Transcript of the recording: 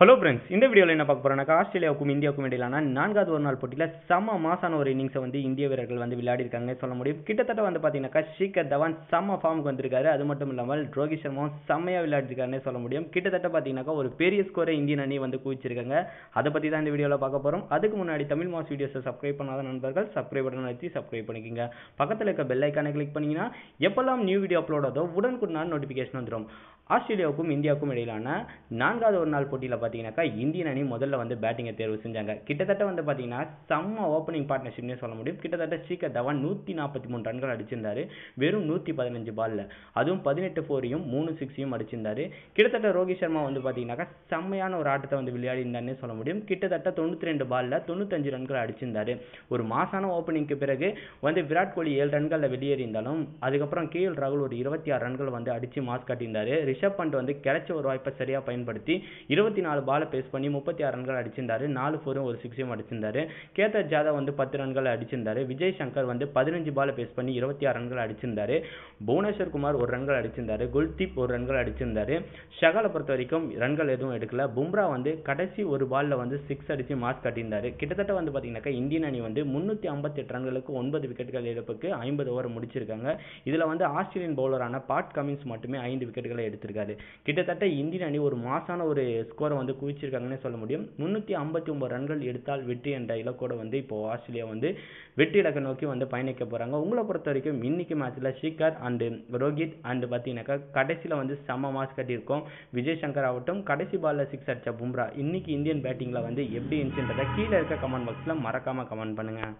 Hello friends இந்த வீடியோவில் என்ன பார்க்க போறோம்னாக்கா ஆஸ்திரேலியாவுக்கும் இந்தியாவுக்கும் இடையிலான நான்காவது ஒரு நாள் போட்டியில் செம்ம மாசான ஒரு இன்னிங்ஸை வந்து இந்திய வீரர்கள் வந்து விளையாடிருக்காங்க சொல்ல முடியும். கிட்டத்தட்ட வந்து பார்த்தீங்கன்னாக்கா ஷிகர் தவான் செம்ம ஃபார்முக்கு வந்திருக்காரு. அது மட்டும் இல்லாமல் ரோஹித் சர்மாவும் செம்மையாக விளையாடிருக்காருன்னு சொல்ல முடியும். கிட்டத்தட்ட பார்த்தீங்கன்னாக்கா ஒரு பெரிய ஸ்கோரை இந்தியன் அணி வந்து குவிச்சிருக்காங்க. அதை பற்றி தான் இந்த வீடியோவில் பார்க்க போகிறோம் அதுக்கு முன்னாடி தமிழ் மாஸ் வீடியோஸை சப்ஸ்கிரைப் பண்ணாத நண்பர்கள் சப்ஸ்கிரைப் பட்டன் வச்சு சப்ஸ்கிரைப் பண்ணிக்கோங்க. பக்கத்தில் இருக்க பெல் ஐக்கானை கிளிக் பண்ணிங்கன்னா எப்பெல்லாம் நியூ வீடியோ அப்லோட் ஆதோ உடனுக்குடனான நோட்டிஃபிகேஷன் வந்துடும் ஆஸ்திரேலியாவுக்கும் இந்தியாவுக்கும் இடையிலான நான்காவது ஒரு நாள் போட்டியில் பார்த்தீங்கன்னாக்கா இந்தியன் அணி முதல்ல வந்து பேட்டிங்கை தேர்வு செஞ்சாங்க. கிட்டத்தட்ட வந்து பார்த்தீங்கன்னா செம்ம ஓப்பனிங் பார்ட்னர்ஷிப்னே சொல்ல முடியும். கிட்டத்தட்ட ஸ்ரீகர் தவான் நூற்றி நாற்பத்தி மூணு ரன்கள் அடிச்சிருந்தாரு. வெறும் நூற்றி பதினஞ்சு பால்ல அதுவும் பதினெட்டு ஃபோரையும் மூணு சிக்ஸையும் அடிச்சிருந்தாரு. கிட்டத்தட்ட ரோஹித் சர்மா வந்து பார்த்தீங்கன்னாக்கா செம்மையான ஒரு ஆட்டத்தை வந்து விளையாடி இருந்தாருன்னே சொல்ல முடியும். கிட்டத்தட்ட தொண்ணூற்றி ரெண்டு பாலில் தொண்ணூத்தஞ்சு ரன்கள் அடிச்சிருந்தாரு. ஒரு மாசான ஓப்பனிங்க்கு பிறகு வந்து விராட் கோலி ஏழு ரன்களில் வெளியேறி இருந்தாலும் அதுக்கப்புறம் கே எல் ராகுல் ஒரு இருபத்தி ஆறு ரன்கள் வந்து அடித்து மாஸ் காட்டியிருந்தாரு. ரிஷப் பண்ட் வந்து கிடைச்ச ஒரு வாய்ப்பை சரியாக பயன்படுத்தி இருபத்தி நாலு பாலை பேஸ் பண்ணி முப்பத்தி ஆறு ரன்கள் அடிச்சிருந்தாரு. நாலு ஃபோரும் ஒரு சிக்ஸையும் அடிச்சிருந்தாரு. கேதர் ஜாதவ் வந்து பத்து ரன்கள் அடிச்சிருந்தாரு. விஜய் சங்கர் வந்து பதினஞ்சு பாலை பேஸ் பண்ணி இருபத்தி ஆறு ரன்கள் அடிச்சிருந்தாரு. புவனேஸ்வர் குமார் ஒரு ரன்கள் அடிச்சிருந்தாரு. குல்தீப் ஒரு ரன்கள் அடிச்சிருந்தாரு. ஷகலை பொறுத்த வரைக்கும் ரன்கள் எதுவும் எடுக்கல. பும்ரா வந்து கடைசி ஒரு பால்ல வந்து சிக்ஸ் அடித்து மாஸ் காட்டியிருந்தாரு. கிட்டத்தட்ட வந்து பார்த்தீங்கன்னாக்கா இந்தியன் அணி வந்து முந்நூற்றி ஐம்பத்தி எட்டு ரன்களுக்கு ஒன்பது விக்கெட்டுகள் இழப்புக்கு ஐம்பது ஓவர் முடிச்சிருக்காங்க. இதில் வந்து ஆஸ்திரேலியன் பவுலரான பாட் கமின்ஸ் மட்டுமே ஐந்து விக்கெட்டுகளை எடுத்திருக்காரு. கிட்டத்தட்ட இந்தியன் அணி ஒரு மாசான ஒரு ஸ்கோரை வந்து குவிச்சிருக்காங்கன்னே சொல்ல முடியும். முன்னூற்றி ஐம்பத்தி ஒன்பது ரன்கள் எடுத்தால் வெற்றி என்ற இலக்கோட வந்து இப்போ ஆஸ்திரேலியா வந்து வெற்றி இலக்கை நோக்கி வந்து பயணிக்க போகிறாங்க உங்களை பொறுத்த வரைக்கும் இன்னைக்கு மேட்ச்சில் ஷிகர் அண்டு ரோஹித் அண்டு பார்த்தீங்கன்னாக்கா கடைசியில் வந்து செம்ம மாஸ் கட்டியிருக்கோம். விஜய் சங்கர் ஆகட்டும் கடைசி பாலில் சிக்ஸ் அடிச்ச பும்ரா இன்னைக்கு இந்தியன் பேட்டிங்கில் வந்து எப்படி இருந்துச்சுன்றதை கீழே இருக்க கமெண்ட் பாக்ஸில் மறக்காமல் கமெண்ட் பண்ணுங்கள்